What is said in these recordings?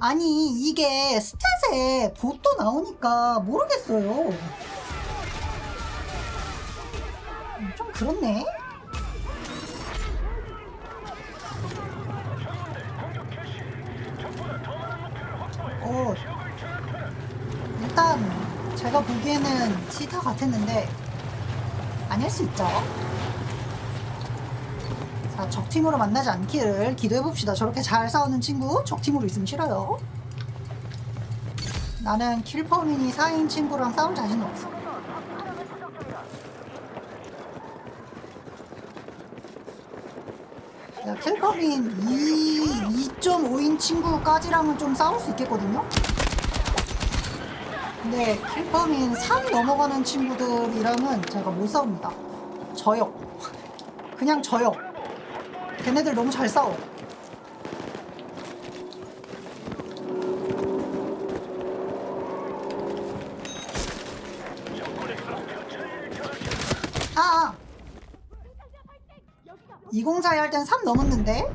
아니 이게 스탯에 봇도 나오니까 모르겠어요. 음, 좀 그렇네. 어, 일단 제가 보기에는 치타 같았는데 아닐 수 있죠. 자, 적팀으로 만나지 않기를 기도해봅시다. 저렇게 잘 싸우는 친구 적팀으로 있으면 싫어요. 나는 킬퍼민이 4인 친구랑 싸울 자신은 없어. 야, 킬퍼민 2, 2.5인 친구까지랑은 좀 싸울 수 있겠거든요? 근데 킬퍼민 3 넘어가는 친구들이랑은 제가 못 싸웁니다. 져요. 그냥 져요. 걔네들 너무 잘 싸워. 아, 아. 204할땐 3 넘었는데?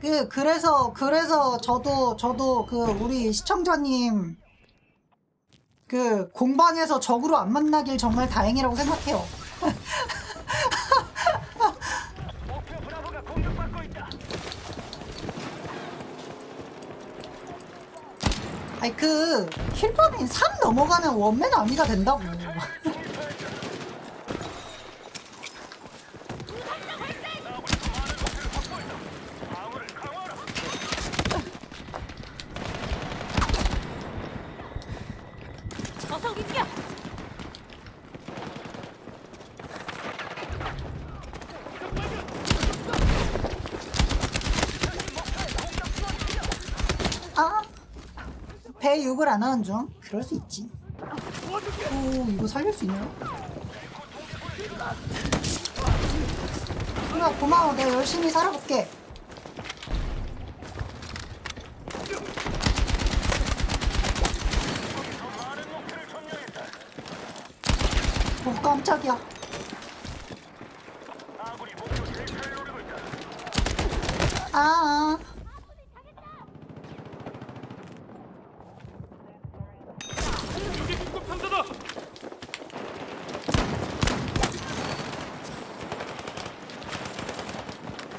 그, 그래서, 그래서 저도, 저도 그, 우리 시청자님, 그, 공방에서 적으로 안 만나길 정말 다행이라고 생각해요. 목표 브라보가 공격받고 있다. 아니, 그, 킬법인 3 넘어가면 원맨 아미가 된다고. 방어를 강화하라. 어서 움직여! 아, 배 욕을 안 하는 중. 그럴 수 있지. 오, 이거 살릴 수 있나요? 그래, 고마워. 내가 열심히 살아볼게. 오, 깜짝이야. 있다. 아, 아. 이게 긴급 탐사다.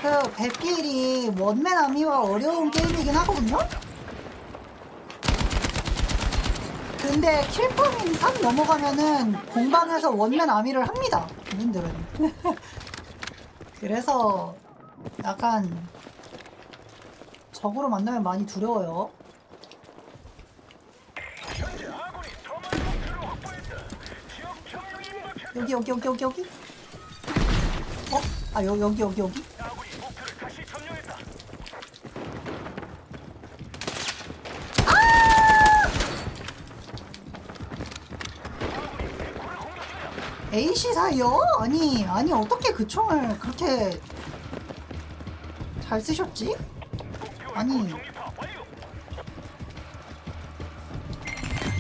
그, 배필이 원맨 아미와 어려운 게임이긴 하거든요? 근데 킬퍼민 3 넘어가면은 공방에서 원맨 아미를 합니다. 그분들은. 그래서 약간 적으로 만나면 많이 두려워요. 여기 여기 여기 여기 여기. 어? 아 여기 여기 여기 여기. 아군이 목표를 다시 점령했다. AC 사이요? 아니 아니 어떻게 그 총을 그렇게 잘 쓰셨지? 아니.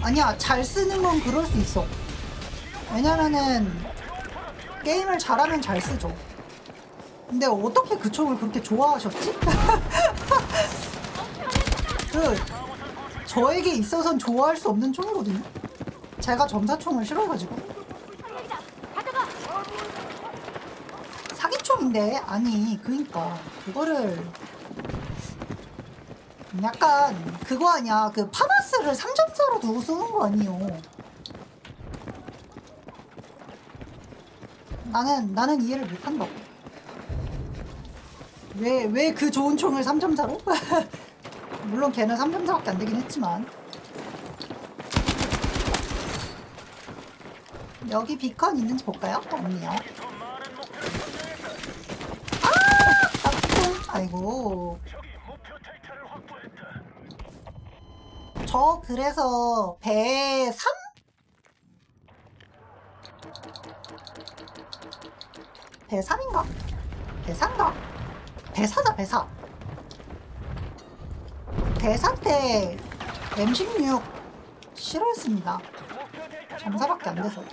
아니야 잘 쓰는 건 그럴 수 있어. 왜냐면은 게임을 잘하면 잘 쓰죠. 근데 어떻게 그 총을 그렇게 좋아하셨지? 그 저에게 있어선 좋아할 수 없는 총이거든요. 제가 점사총을 싫어가지고 상력이다! 가져가! 사기총인데 아니 그니까 그거를 약간 그거 아니야 그 파마스를 3.4로 두고 쏘는 거 아니에요. 나는 나는 이해를 못한다고. 왜왜 그 좋은 총을 3.4로? 물론 걔는 3.4밖에 안 되긴 했지만 여기 비컨 있는지 볼까요? 없네요. 더 많은 목표를 점령했다. 짝퉁 아 확보했다. 저 그래서 배 3? 배 3인가? 배 4인가? 배 4다 배 4. 배 4때 M16 싫어했습니다. 점사밖에 안 돼서.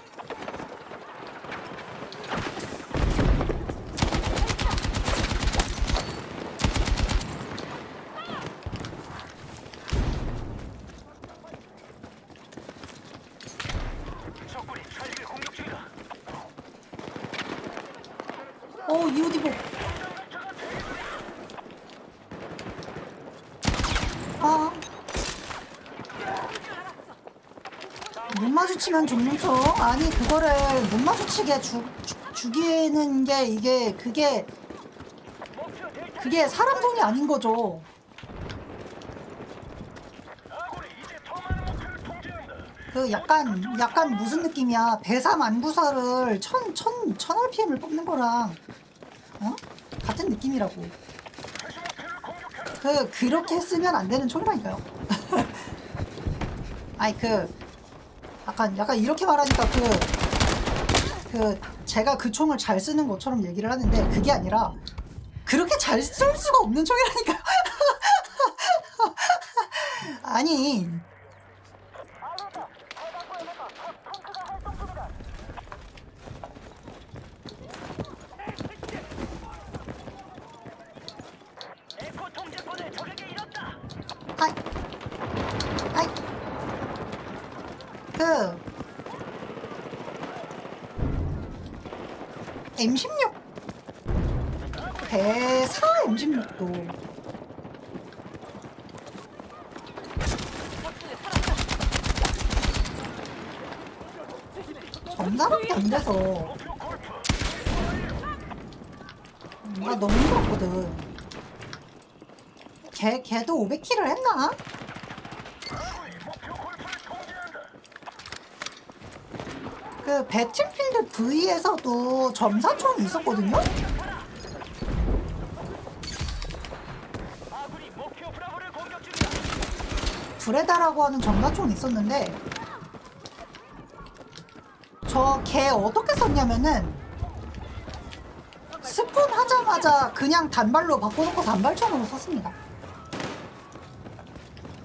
어 이오디보 아. 못 마주치면 죽는죠 아니 그거를 못 마주치게 죽, 죽, 죽이는 게 이게 그게 그게 사람 손이 아닌 거죠. 그 약간 약간 무슨 느낌이야 배사 만구사를 천, 천, 천 RPM을 뽑는 거랑 어? 같은 느낌이라고. 그 그렇게 쓰면 안 되는 총이라니까요 아니 그 약간 약간 이렇게 말하니까 그 그 제가 그 총을 잘 쓰는 것처럼 얘기를 하는데 그게 아니라 그렇게 잘 쓸 수가 없는 총이라니까요 아니 에코 통제권을 적에게 잃었다. 아이, 아이, 그 M16 배사 M16도 전자밖에 안 돼서. 뭔가 너무 힘들었거든. 걔 걔도 500킬을 했나? 아군이 목표 골프를 통제한다. 그 배틀필드 V에서도 점사총이 있었거든요? 브레다라고 하는 점사총이 있었는데 저 걔 어떻게 썼냐면은 스폰 하자마자 그냥 단발로 바꿔놓고 단발총으로 썼습니다.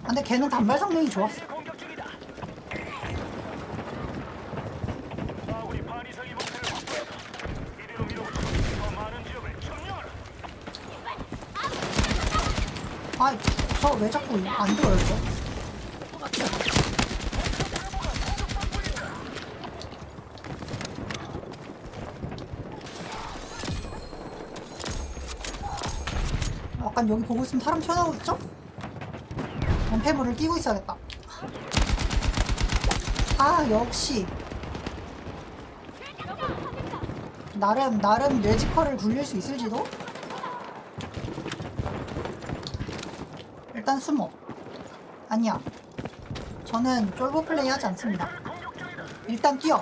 아, 근데 걔는 단발 성능이 좋았어. 공격 중이다. 아군이 반 이상의 목표를 확보했다. 이대로 밀어붙여 더 많은 지역을 점령하라. 아, 저왜 자꾸 안 들어요, 이거? 약간 여기 보고 있으면 사람 튀어나오겠죠? 원패물을 끼고 있어야겠다. 아, 역시. 나름, 나름 뇌지컬을 굴릴 수 있을지도? 일단 숨어. 아니야. 저는 쫄보 플레이 하지 않습니다. 일단 뛰어.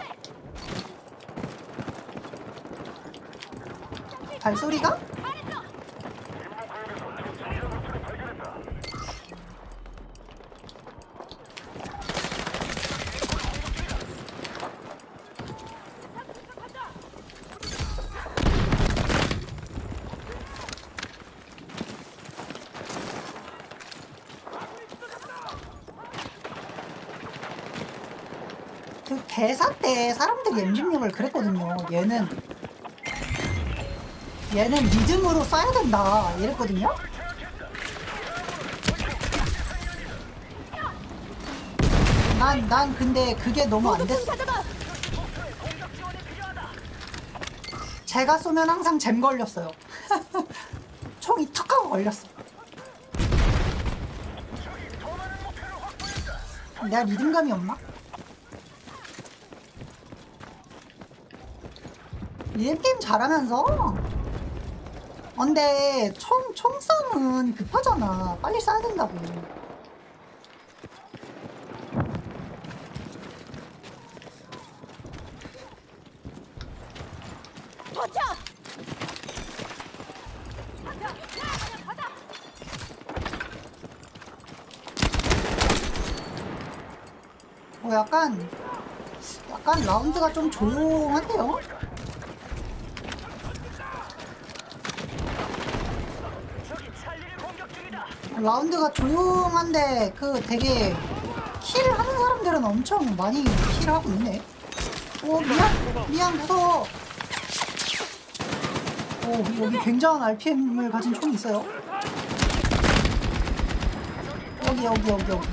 발소리가? 그 대사 때 사람들이 M16을 그랬거든요. 얘는 얘는 리듬으로 쏴야 된다 이랬거든요. 난, 난 근데 그게 너무 안 됐어. 제가 쏘면 항상 잼 걸렸어요. 총이 턱 하고 걸렸어. 내가 리듬감이 없나? 리듬 게임 잘하면서. 근데 총, 총 싸움은 급하잖아. 빨리 쏴야 된다고. 어, 약간 약간 라운드가 좀 조용한데요? 저기 찰리를 공격 중이다. 라운드가 조용한데 그 되게 킬 하는 사람들은 엄청 많이 킬하고 있네. 오 미안 미안 무서워. 오 여기 굉장한 RPM을 가진 총이 있어요. 여기 여기 여기 여기.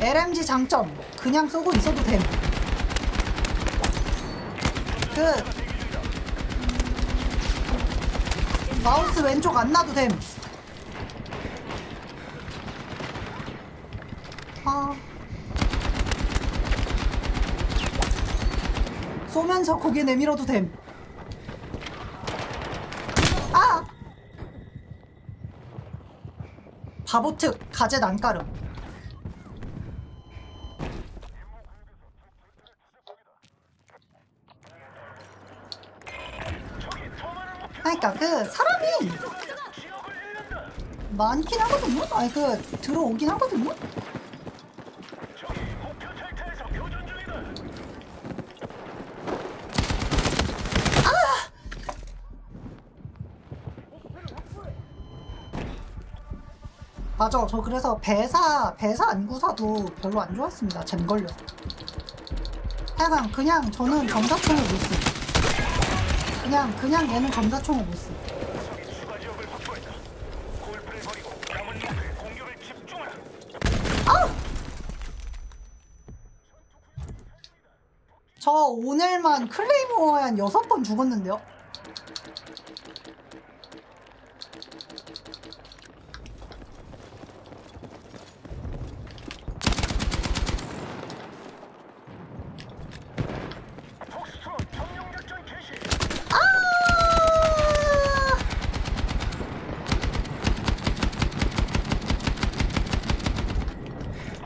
LMG 장점 그냥 쏘고 있어도 됨. 그 마우스 왼쪽 안 놔도 됨. 아. 쏘면서 고개 내밀어도 됨. 아! 바보특 가재 난가름. 많긴 하거든요. 아니 그 들어오긴 하거든요. 중이다. 맞아. 저 그래서 배사 배사 안구사도 별로 안 좋았습니다. 잼 걸려서. 하여간 그냥 저는 점사총을 못 쓰. 그냥 그냥 얘는 점사총을 못 쓰. 저 오늘만 클레이모어에 한 여섯 번 죽었는데요. 폭스트롯 평용작전 개시. 아!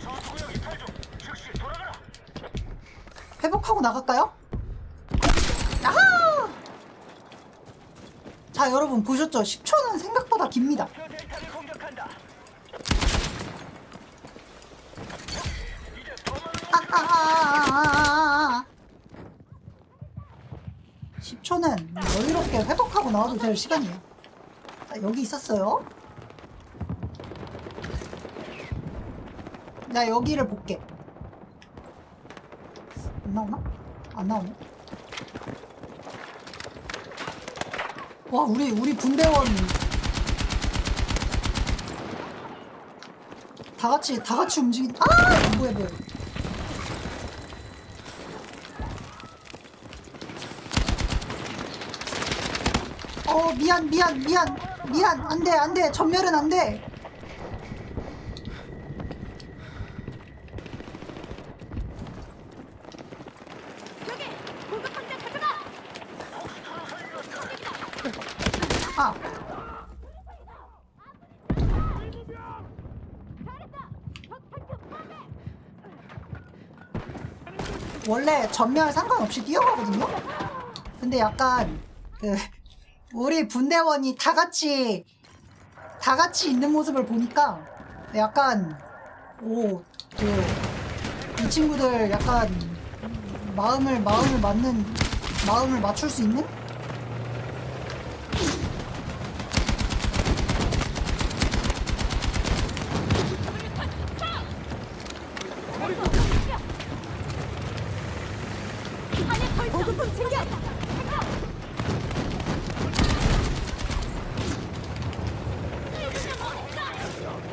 전투구역이 탈중. 즉시 돌아가라. 회복하고 나갈까요? 아하! 자, 여러분 보셨죠? 10초는 생각보다 깁니다. 목표 델타를 공격한다. 이제 더 많은 아아아아아아아. 10초는 여유롭게 회복하고 나와도 될 시간이에요. 자, 여기 있었어요. 나 여기를 볼게. 안 나오나? 안 나오네. 와, 우리, 우리 분대원. 다 같이, 다 같이 움직인, 아! 뭐야, 뭐야. 어 미안 미안 미안 미안 안돼 안돼 전멸은 안돼 여기 공급 확장 가져가. 아 잘했다. 적 탈출 파괴. 원래 전멸 상관없이 뛰어가거든요? 근데 약간 그 우리 분대원이 다 같이 다 같이 있는 모습을 보니까 약간 오그이 친구들 약간 마음을 마음을 맞는 마음을 맞출 수 있는 안에 벌써 보급품 챙겨.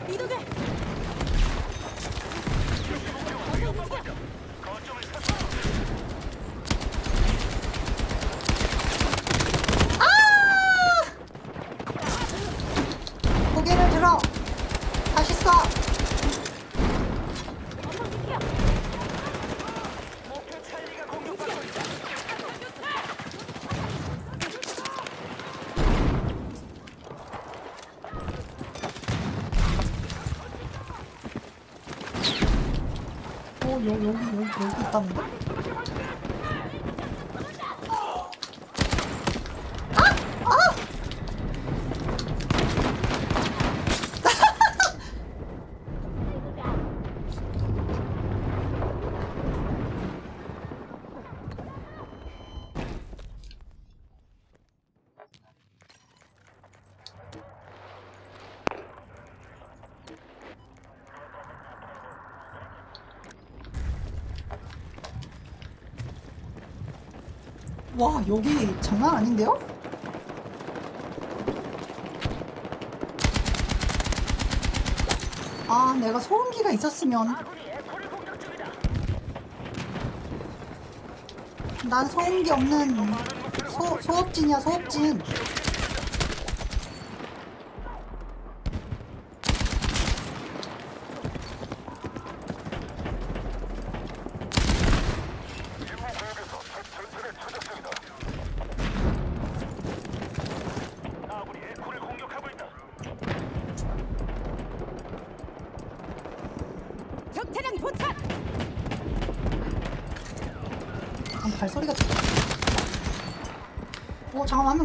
이동해. 거점을 사수. 고개를 들어 다시 쏴 목표 찰리가 공격받고 있다. 어, 여, 여기, 여기, 여기 있다는데? 와, 여기 장난 아닌데요? 아, 내가 소음기가 있었으면. 난 소음기 없는 소, 소업진이야 소업진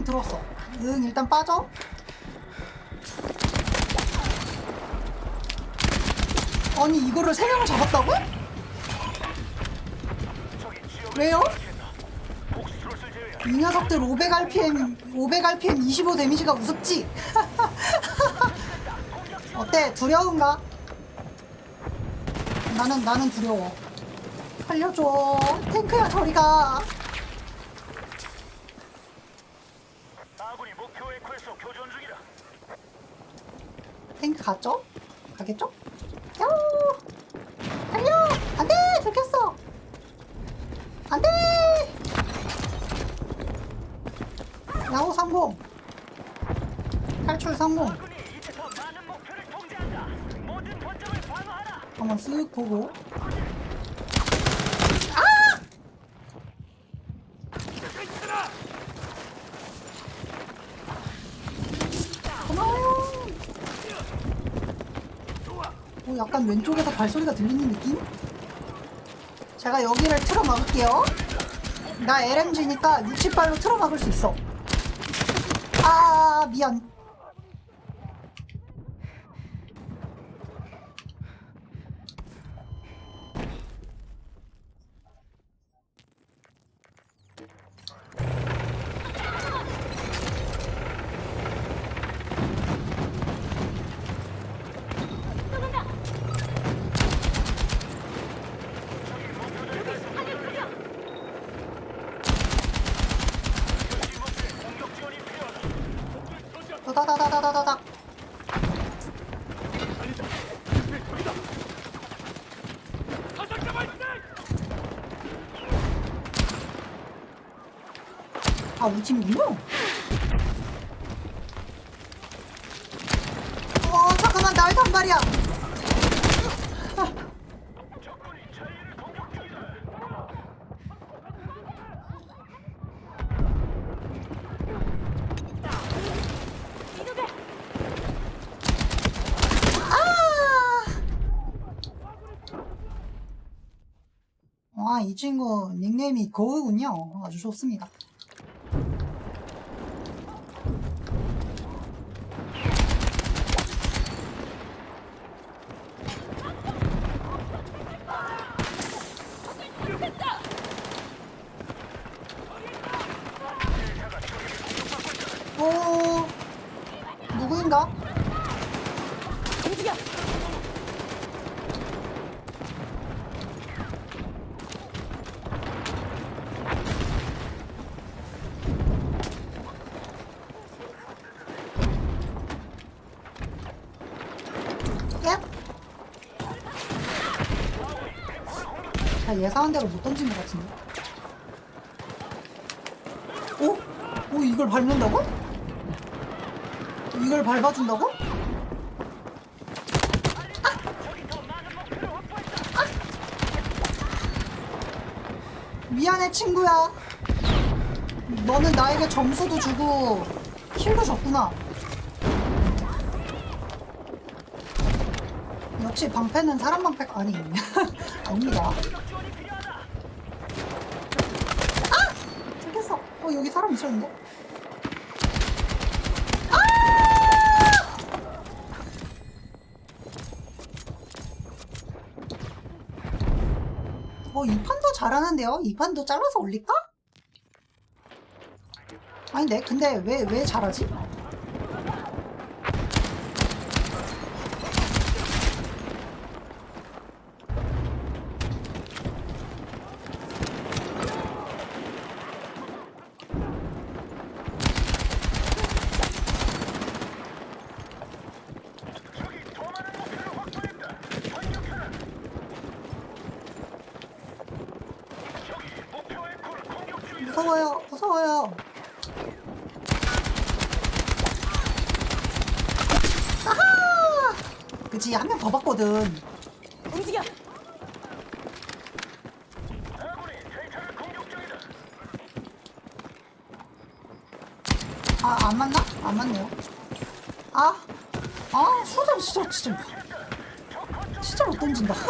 들어왔어 응 일단 빠져 아니 이거를 세 명을 잡았다고? 왜요? 이 녀석들 500rpm 500rpm 25 데미지가 우습지? 어때 두려운가? 나는 나는 두려워 살려줘 탱크야 저리 가 아군이 목표 에코에서 교전 중이다. 갔죠? 가겠죠? 야호! 달려! 안돼! 들켰어! 안돼! 야호 성공! 탈출 성공! 한번 쓱 보고 고마워요. 오, 약간 왼쪽에서 발소리가 들리는 느낌? 제가 여기를 틀어 막을게요. 나 LMG니까 60발로 틀어 막을 수 있어. 아, 미안. 떠난다. 하늘 공격. 공격 지원이 필요하다. 다다다다다다닥. 팀이군요. 어, 잠깐만, 날 단발이야. 아! 와, 이 친구 닉네임이 거우군요. 아주 좋습니다. 오, 누구인가? 움직여. 얍! 다 예상한 대로 못 던진 것 같은데. 오? 오, 이걸 밟는다고? 이걸 밟아준다고? 미안해, 친구야. 너는 나에게 점수도 주고, 킬도 줬구나. 역시 방패는 사람 방패가 아니 아닙니다. 아! 들켰어. 있었는데? 아! 어, 이 판도 잘하는데요? 이 판도 잘라서 올릴까? 아닌데, 근데 왜, 왜 잘하지? 적이 더 많은 목표를 확보했다. 반격하라. 적이 목표 에코를 공격 무서워요 무서워요 아하 그치 한 명 더 봤거든 움직여. 아 안 맞나? 안 맞네요 아, 아 수정 진짜 진짜 진짜 못 던진다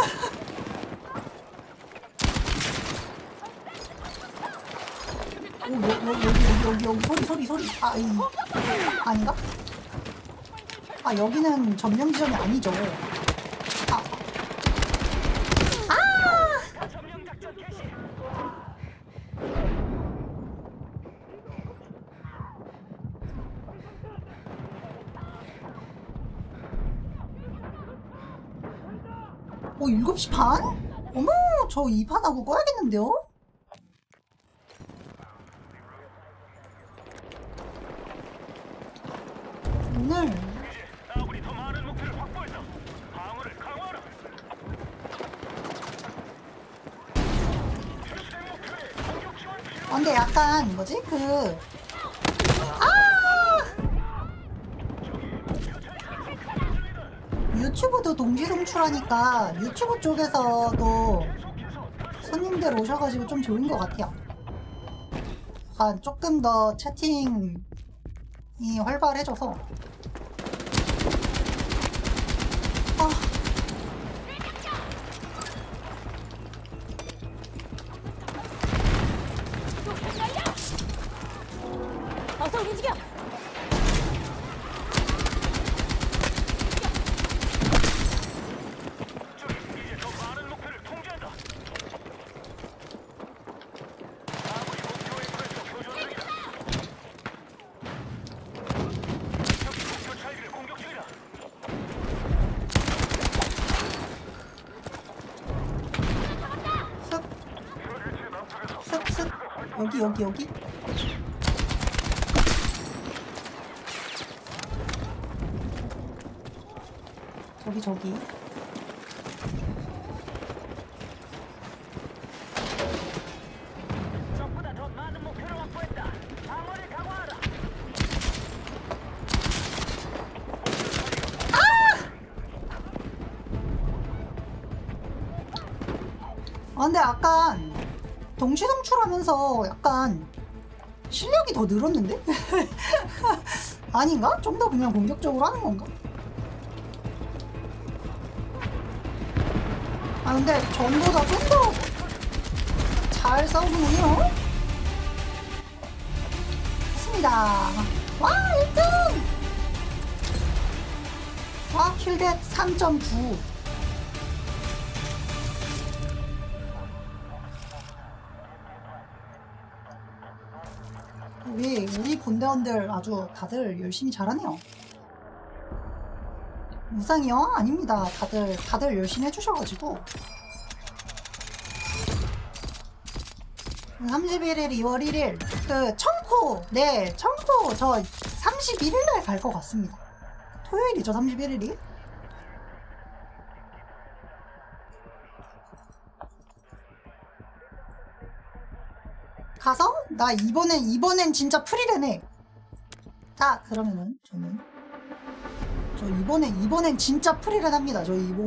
오, 여, 여, 여기, 여기, 여기, 여기, 소리, 소리, 소리. 아, 이, 아닌가? 아, 여기는 점령 지점이 아니죠. 아, 아! 어, 7시 반? 어머, 저 2판 하고 꺼야겠는데요? 그 아! 유튜브도 동시 송출하니까 유튜브 쪽에서도 손님들 오셔가지고 좀 좋은 것 같아요. 조금 더 채팅이 활발해져서 여기, 여기, 여기. 저기, 저기. 동시 송출하면서 약간 실력이 더 늘었는데? 아닌가? 좀 더 그냥 공격적으로 하는 건가? 아 근데 전보다 좀 더 잘 싸우는군요. 했습니다. 와 1등! 와 킬댓 3.9 우리 우리 군대원들 아주 다들 열심히 잘하네요. 무상이요? 아닙니다. 다들 다들 열심히 해주셔가지고 31일, 2월 1일 그 청코 네 청코 저 31일 날 갈 것 같습니다. 토요일이죠 31일이? 가서 나 이번엔 이번엔 진짜 프리레네. 자 그러면은 저는 저 이번엔 이번엔 진짜 프리랜 합니다. 저 이번